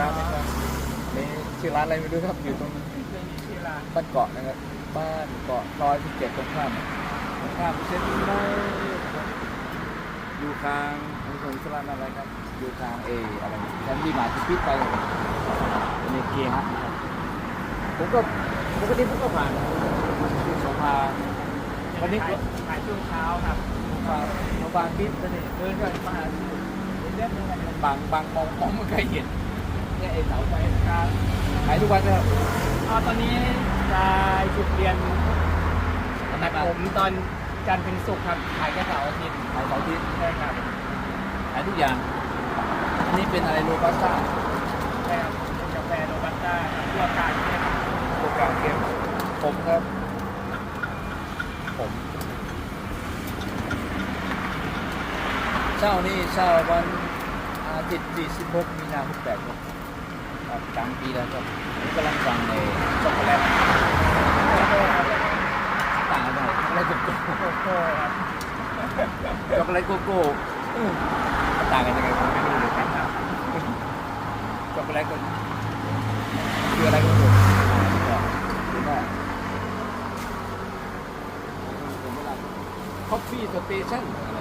ร้านนะครับนี่ชื่อร้านอะไรไม่รู้ครับอยู่ตรงไม่มีชื่อร้านบ้านเกาะนะครับบ้านเกาะร้อยสิบเจ็ดตรงข้ามตรงข้ามเซ็นทรัลอยู่ทางถนนสลานอะไรครับอยู่ทางเออะไรฉันที่มาที่พิษไปเป็นเกียร์ฮะนะครับผมก็ปกติผมก็ผ่านที่สงพาวันนี้ขายขายช่วงเช้าครับมามาบางพิษแล้วนี่เดินกันมาหาเล่นอะไรบางบางมองมองไม่เคยเห็น เนี่ยไอ้เสาไฟครับขายทุกวันนะครับอ๋อตอนนี้จะหยุดเรียนตัตัดดผผมมตอนจันทร์ถึงศุกร์ครับขายแค่เสาร์อาทิตย์ขายเสาร์อาทิตย์ใช่ครับขายทุกอย่าง อันนี้เป็นอะไรโรบัสต้าใช่ครับเป็นกาแฟโรบัสต้าครับตัวกลางเนี่ยครับโปรแกรมเกมผมครับผมเช่านี่เช่าวันอาทิตย์ที่16มีนาคม8ครับ ครับกลางปีแล้วครับผมกำลังฟังในช็อกโกแลตต่างกันไหมช็อกโกแลตโกโก้โกโก้ครับช็อกโกแลตโกโก้ต่างกันยังไงผมไม่รู้เลยครับช็อกโกแลตก็คืออะไรก็ไม่รู้ก็คือว่าคอฟฟี่สเตชันอะไร